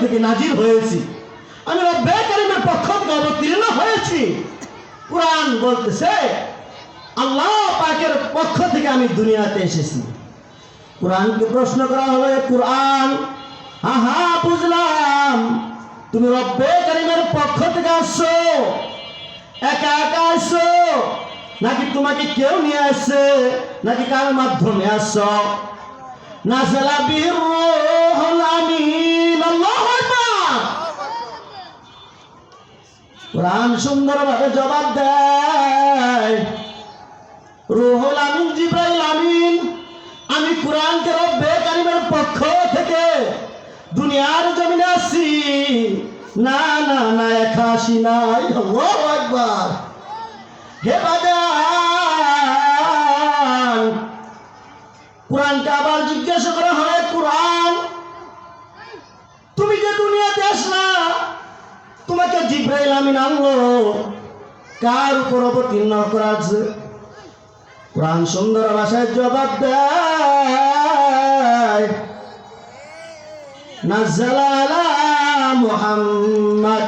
থেকে নাজির হয়েছি। আমি রব্বে কারিমের পক্ষ থেকে অবতীর্ণ হয়েছি। কোরআন বলতেছে, আল্লাহ পাকের পক্ষ থেকে আমি দুনিয়াতে এসেছি। কোরআনকে প্রশ্ন করা এ কোরআন হ্যাঁ বুঝলাম। তুমি রব্বে কারিমের পক্ষ থেকে আসছো। একা একা আসছো? নাকি তোমাকে কেউ নিয়ে আসছে? নাকি কার মাধ্যমে আসছো? নাজালা বিহির রূহুল আমিন। কোরআন সুন্দরভাবে জবাব দেয়। রুহুল আমিন, জিব্রাইল আমিন, আমি কোরআনকে রব্বে কারিমের পক্ষ থেকে দুনিয়ার জমিনে আসছি। না না না, একা আসি নাই। আল্লাহু আকবার। হে বাজান কোরআনকে আবার জিজ্ঞাসা করা আমিন আনলো কার উপর অবতীর্ণ করা আছে কোরআন সুন্দর ভাষায় জবাব দেয় নাজ্জালা আলা মুহাম্মদ।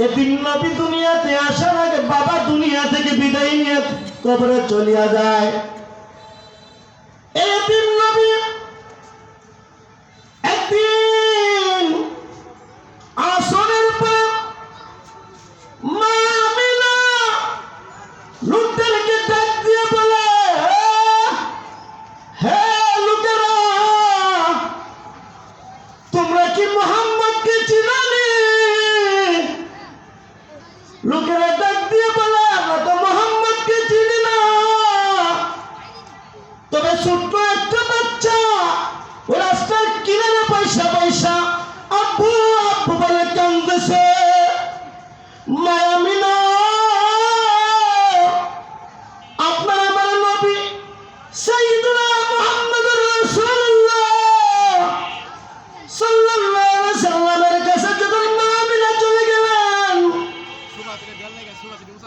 দুনিয়াতে আসার আগে বাবা দুনিয়া থেকে বিদায় নিয়ে কবরে চলিয়া যায়। এদিন নবী একদিন আসরের পর তোমরা কি মোহাম্মদকে মোহাম্মদকে চিনি না। তবে ছোট্ট একটা বাচ্চা, ও রাস্তার কিনারে পয়সা পয়সা, আব্বু বলে কান্দেছে। মায়ামিনা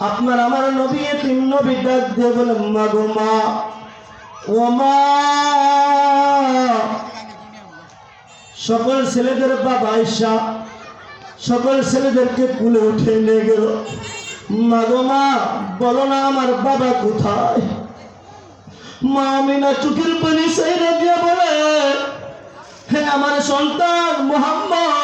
আপনার আমার নবী তিন নবী ডাক দিয়ে বলে মা গো মা, ও মা। সকল ছেলেদের বাবা ঈশা সকল ছেলেদেরকে কুলে উঠে নিয়ে গেল। মা গো মা, বলো না আমার বাবা কোথায়? মা আমিনা চোখের পানি সাইরা দিয়ে বলে, হে আমার সন্তান মোহাম্মদ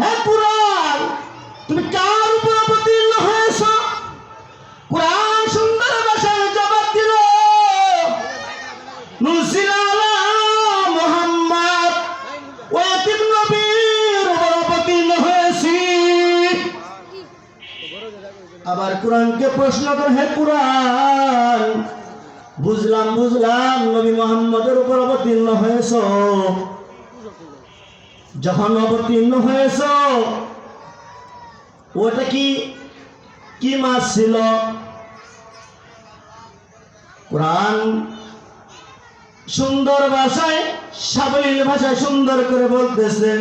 হে কোরআন। তুমি কার উপর অবতীর্ণ হয়েছ? কোরআন সুন্দর ভাষায় জবাব দিল। নুসিলা আলা মুহাম্মদ, ও এতিম নবীর উপর আবার কোরআনকে প্রশ্ন করে, হে কোরআন, বুঝলাম বুঝলাম, নবী মোহাম্মদের উপর অবতীর্ণ হয়েছ। যখন অবতীর্ণ হয়েছ, ওটা কি কি মাছ ছিল? কোরআন সুন্দর ভাষায়, সাবলীল ভাষায় সুন্দর করে বলতেছেন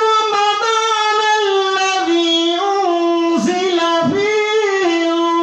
মা